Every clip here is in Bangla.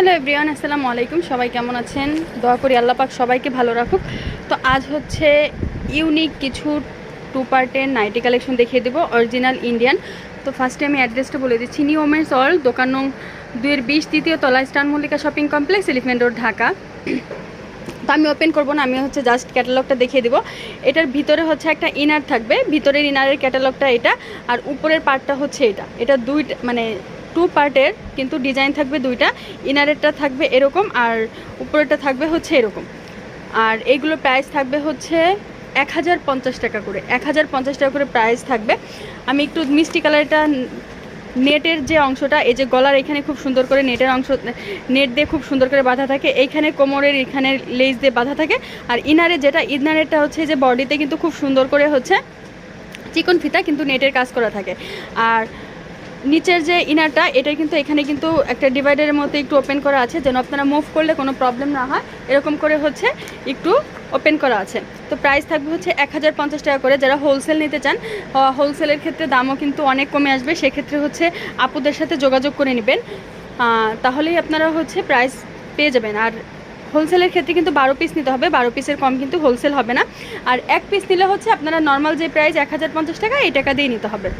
হ্যালো এভরিওয়ান, আসসালামু আলাইকুম। সবাই কেমন আছেন? দোয়া করি আল্লাহ পাক সবাইকে ভালো রাখুক। তো আজ হচ্ছে ইউনিক কিছু টু পার্টের নাইটি কালেকশন দেখিয়ে দেবো অরিজিনাল ইন্ডিয়ান তো ফার্স্টে আমি অ্যাড্রেসটা বলে দিচ্ছি নিউ ওমেন্স অল দোকান নং দুইয়ের বিশ তৃতীয় তলায় স্টান Mallika shopping complex Elephant Road Dhaka. তো আমি ওপেন করব না, আমি হচ্ছে জাস্ট ক্যাটালগটা দেখিয়ে দিব। এটার ভিতরে হচ্ছে একটা ইনার থাকবে, ভিতরের ইনারের ক্যাটালগটা এটা, আর উপরের পার্টটা হচ্ছে এটা। এটা দুইটা মানে টু পার্টের কিন্তু ডিজাইন থাকবে দুইটা ইনারেরটা থাকবে এরকম আর উপরেরটা থাকবে হচ্ছে এরকম। আর এইগুলো প্রাইস থাকবে হচ্ছে এক হাজার পঞ্চাশ টাকা করে এক হাজার পঞ্চাশ টাকা করে প্রাইস থাকবে। আমি একটু মিষ্টি কালারটা, নেটের যে অংশটা, এই যে গলার এখানে খুব সুন্দর করে নেটের অংশ, নেট দিয়ে খুব সুন্দর করে বাঁধা থাকে, এইখানে কোমরের, এখানে লেজ দিয়ে বাঁধা থাকে। আর ইনারে যেটা ইনারেরটা হচ্ছে যে বডিতে কিন্তু খুব সুন্দর করে হচ্ছে চিকন ফিতা, কিন্তু নেটের কাজ করা থাকে। আর নিচের যে ইনারটা এটা কিন্তু এখানে কিন্তু একটা ডিভাইডারের মতো একটু ওপেন করা আছে, যেন আপনারা মুভ করলে কোনো প্রবলেম না হয়। এরকম করে হচ্ছে একটু ওপেন করা আছে। তো প্রাইস থাকবে হচ্ছে এক হাজার পঞ্চাশ টাকা করে। যারা হোলসেল নিতে চান হোলসেলের ক্ষেত্রে দামও কিন্তু অনেক কমে আসবে। সেক্ষেত্রে হচ্ছে আপুদের সাথে যোগাযোগ করে নেবেন। তাহলেই আপনারা হচ্ছে প্রাইস পেয়ে যাবেন। আর হোলসেলের ক্ষেত্রে কিন্তু বারো পিস নিতে হবে। বারো পিসের কম কিন্তু হোলসেল হবে না। আর এক পিস নিলে হচ্ছে আপনারা নর্মাল যে প্রাইস এক হাজার পঞ্চাশ টাকা, এই টাকা দিয়ে নিতে হবে।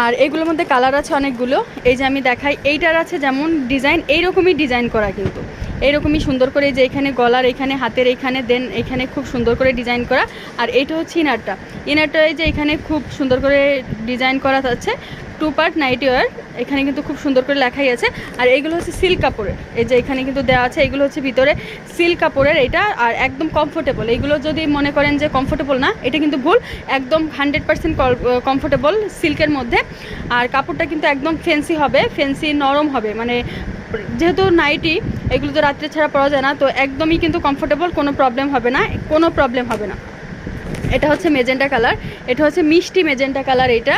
আর এগুলোর মধ্যে কালার আছে অনেকগুলো। এই যে আমি দেখাই, এইটার আছে যেমন ডিজাইন এইরকমই ডিজাইন করা কিন্তু। এইরকমই সুন্দর করে যে এখানে গলার, এখানে হাতের, এখানে দেন এখানে খুব সুন্দর করে ডিজাইন করা। আর এইটা হচ্ছে ইনারটা ইনারটা এই যে এখানে খুব সুন্দর করে ডিজাইন করা আছে। টু পার্ট নাইটি ওয়ার এখানে কিন্তু খুব সুন্দর করে লেখাই আছে। আর এইগুলো হচ্ছে সিল্ক কাপড়ের। এই যে এখানে কিন্তু দেওয়া আছে, এগুলো হচ্ছে ভিতরে সিল্ক কাপড়ের এটা, আর একদম কমফোর্টেবল এইগুলো যদি মনে করেন যে কমফোর্টেবল না, এটা কিন্তু ভুল। একদম হান্ড্রেড পার্সেন্ট কমফোর্টেবল সিল্কের মধ্যে। আর কাপড়টা কিন্তু একদম ফেন্সি হবে ফেন্সি নরম হবে। মানে যেহেতু নাইটি এগুলো তো রাত্রে ছাড়া পরা যায় না, তো একদমই কিন্তু কমফোর্টেবল কোনো প্রবলেম হবে না, কোনো প্রবলেম হবে না। এটা হচ্ছে মেজেন্টা কালার এটা হচ্ছে মিষ্টি মেজেন্টা কালার এটা।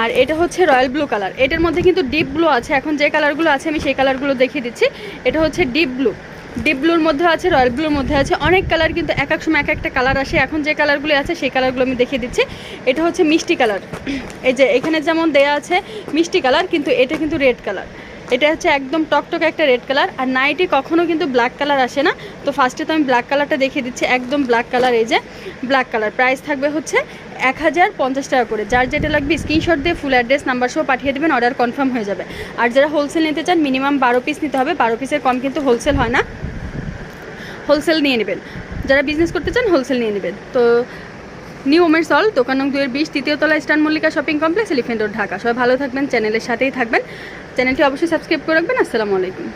আর এটা হচ্ছে রয়্যাল ব্লু কালার। এটার মধ্যে কিন্তু ডিপ ব্লু আছে। এখন যে কালারগুলো আছে, আমি সেই কালারগুলো দেখিয়ে দিচ্ছি। এটা হচ্ছে ডিপ ব্লু। ডিপ ব্লুর মধ্যে আছে, রয়্যাল ব্লুর মধ্যে আছে। অনেক কালার কিন্তু এক এক সময় এক একটা কালার আসে। এখন যে কালারগুলো আছে, সেই কালারগুলো আমি দেখিয়ে দিচ্ছি। এটা হচ্ছে মিষ্টি কালার। এই যে এখানে যেমন দেয়া আছে মিষ্টি কালার, কিন্তু এটা কিন্তু রেড কালার। এটা হচ্ছে একদম টকটকে একটা রেড কালার আর নাইটি কখনো কিন্তু ব্ল্যাক কালার আসে না। তো ফার্স্টে তো আমি ব্ল্যাক কালারটা দেখিয়ে দিচ্ছি, একদম ব্ল্যাক কালার এই যে ব্ল্যাক কালার প্রাইস থাকবে হচ্ছে এক হাজার পঞ্চাশ টাকা করে। যার যেটা লাগবে স্ক্রিনশট দিয়ে ফুল অ্যাড্রেস নাম্বার সহ পাঠিয়ে দেবেন অর্ডার কনফার্ম হয়ে যাবে। আর যারা হোলসেল নিতে চান মিনিমাম বারো পিস নিতে হবে। বারো পিসের কম কিন্তু হোলসেল হয় না। হোলসেল নিয়ে নেবেন। যারা বিজনেস করতে চান হোলসেল নিয়ে নেবেন। তো নিউ ওমের সল দোকান দুয়ের বিশ তৃতীয় তলা স্টান Mallika shopping complex, Elephant Road, Dhaka. সবাই ভালো থাকবেন, চ্যানেলের সাথেই থাকবেন। চ্যানেলটি অবশ্যই সাবস্ক্রাইব করে রাখবেন। আসসালামু আলাইকুম।